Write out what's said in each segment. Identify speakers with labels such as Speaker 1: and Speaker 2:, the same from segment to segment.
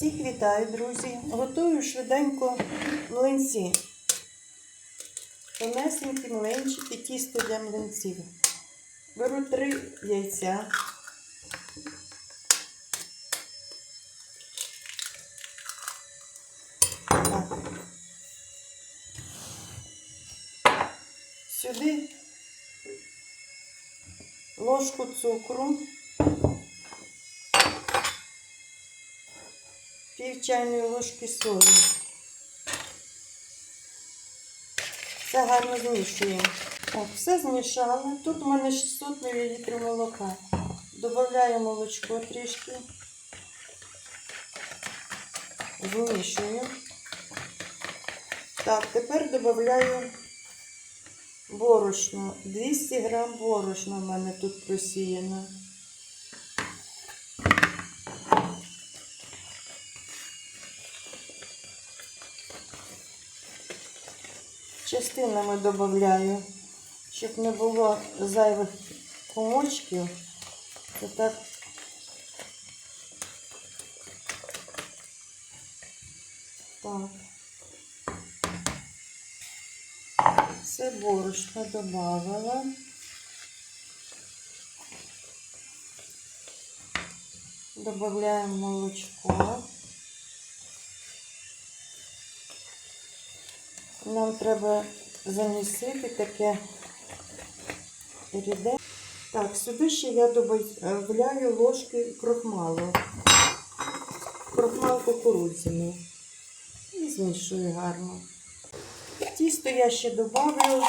Speaker 1: Всіх вітаю, друзі! Готую швиденько млинці. Тонесенькі млинчики, тісто для млинців. Беру три яйця. Сюди ложку цукру. Пів чайної ложки солі. Все гарно змішуємо. Так, все змішали. Тут у мене 600 мл молока. Добавляю молочко трішки. Змішую. Так, тепер додаю борошно. 200 грам борошна в мене тут просіяно. Частинами додаю, щоб не було зайвих комочків. То так так. Це борошно додавала. Добавляємо молочко. Нам треба замісити таке ріде. Так, сюди ще я додаю ложки крохмалу. Крохмал кукурудзяний. І змішую гарно. Тісто я ще додаю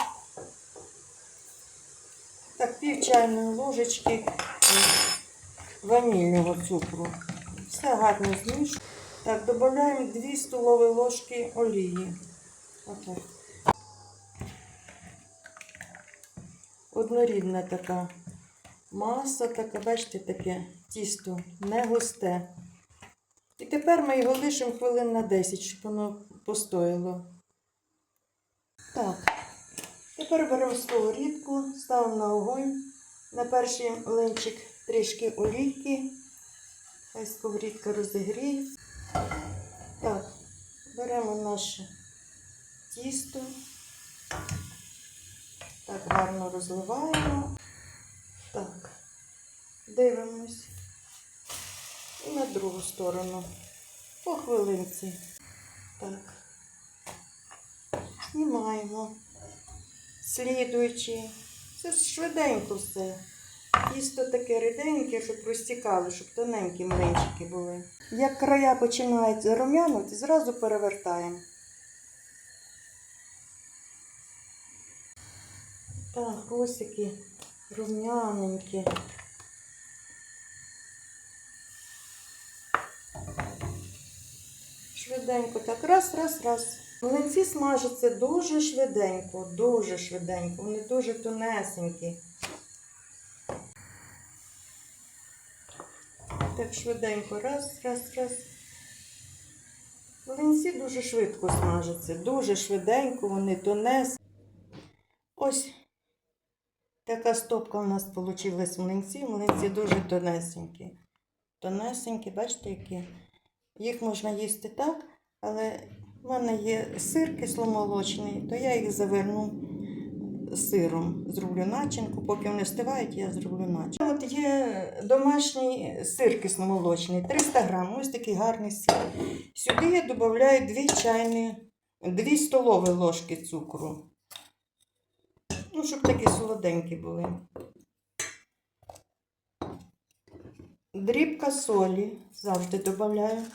Speaker 1: так, пів чайної ложечки е, ванільного цукру. Все гарно змішую. Так, додаємо 2 столові ложки олії. Отак. Однорідна така маса, така, бачите, таке тісто не густе. І тепер ми його лишимо хвилин на 10, щоб воно постояло. Так, тепер беремо сковорідку, ставимо на огонь. На перший млинчик трішки олійки. Хай сковорідка розігріє. Так, беремо наше тісто. Так, гарно розливаємо. Так, дивимось. І на другу сторону. По хвилинці. Так. Знімаємо. Слідуючи. Це швиденько все. Тісто таке ріденьке, щоб розтікали, щоб тоненькі млинчики були. Як края починають зарум'янути, зразу перевертаємо. Так, ось такі рум'яненькі. Швиденько, так раз, раз, раз. Млинці смажаться дуже швиденько, дуже швиденько. Вони дуже тонесенькі. Так швиденько, раз, раз, раз. Млинці дуже швидко смажаться, дуже швиденько, вони тонесенькі. Ось така стопка у нас вийшла в млинці. Млинці дуже тонесенькі. Тонесенькі, бачите, які. Їх можна їсти так, але в мене є сир кисломолочний, то я їх заверну сиром. Зроблю начинку. Поки вони стивають, я зроблю начинку. От є домашній сир кисломолочний, 300 грам, ось такий гарний сир. Сюди я додаю 2 чайні, 2 столові ложки цукру. Ну, щоб такі солоденькі були. Дрібка солі завжди додаю.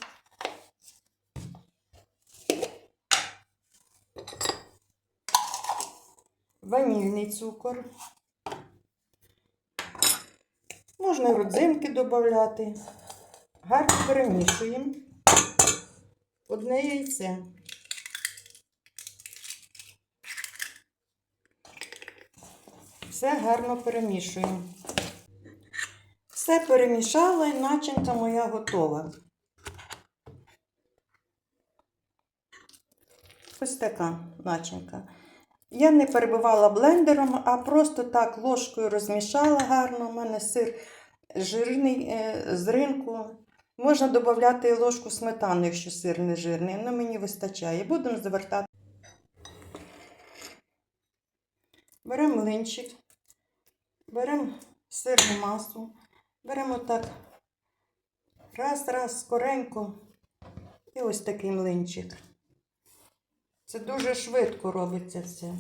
Speaker 1: Ванільний цукор. Можна родзинки додати. Гарно перемішуємо. Одне яйце. Все гарно перемішуємо. Все перемішала і начинка моя готова. Ось така начинка. Я не перебивала блендером, а просто так ложкою розмішала гарно. У мене сир жирний е, з ринку. Можна додати ложку сметани, якщо сир не жирний, але мені вистачає. Будемо завертати. Беремо млинчик, беремо сирну масу, беремо так раз, раз, скоренько. І ось такий млинчик. Це дуже швидко робиться все.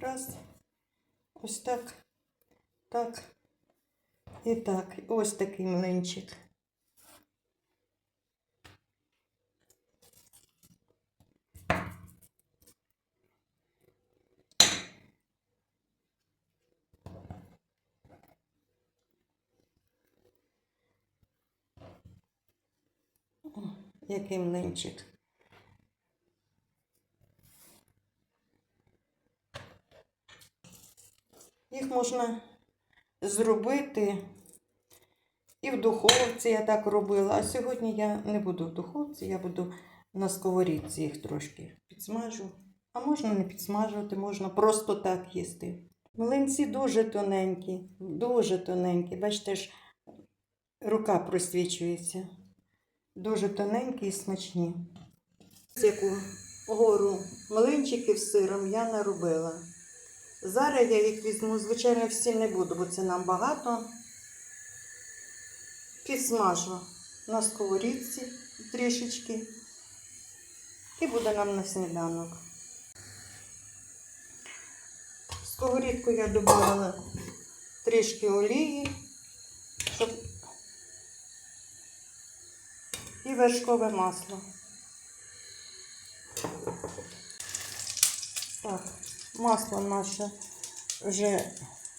Speaker 1: Раз. Ось так. Так. І так. Ось такий млинчик. О, який млинчик. Їх можна зробити і в духовці я так робила. А сьогодні я не буду в духовці, я буду на сковорідці їх трошки підсмажу. А можна не підсмажувати, можна просто так їсти. Млинці дуже тоненькі, дуже тоненькі. Бачите ж, рука просвічується. Дуже тоненькі і смачні. Яку гору млинчиків з сиром я наробила. Зараз я їх візьму, звичайно, всі не буду, бо це нам багато. Підсмажу на сковорідці трішечки. І буде нам на сніданок. Сковорідку я додала трішки олії, щоб вершкове масло. Так, масло наше вже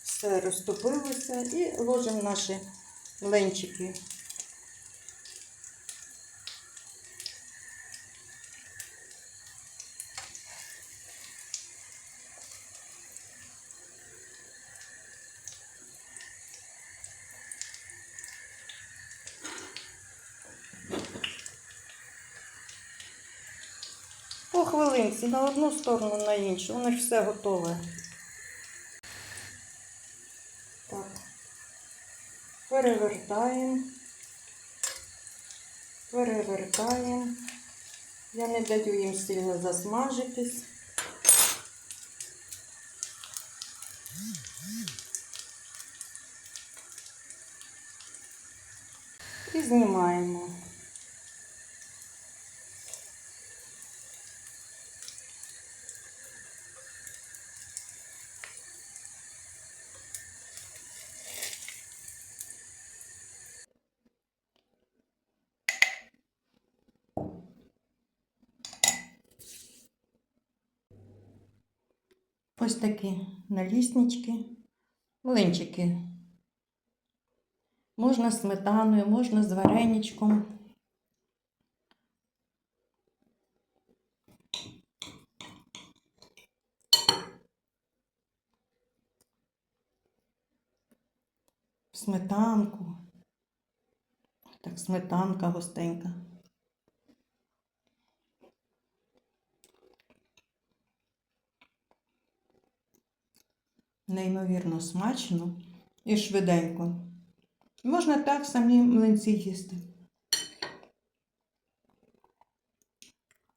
Speaker 1: все розтопилося і ложимо наші млинчики. По хвилинці на одну сторону, на іншу. Воно ж все готове. Так. Перевертаємо. Перевертаємо. Я не даю їм сильно засмажитись. І знімаємо. Ось такі наліснички, млинчики. Можна з сметаною, можна з вареничком. Сметанку. Так, сметанка густенька. Неймовірно смачно і швиденько. Можна так самі млинці їсти.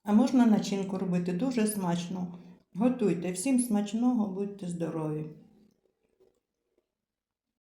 Speaker 1: А можна начинку робити дуже смачно. Готуйте всім смачного, будьте здорові!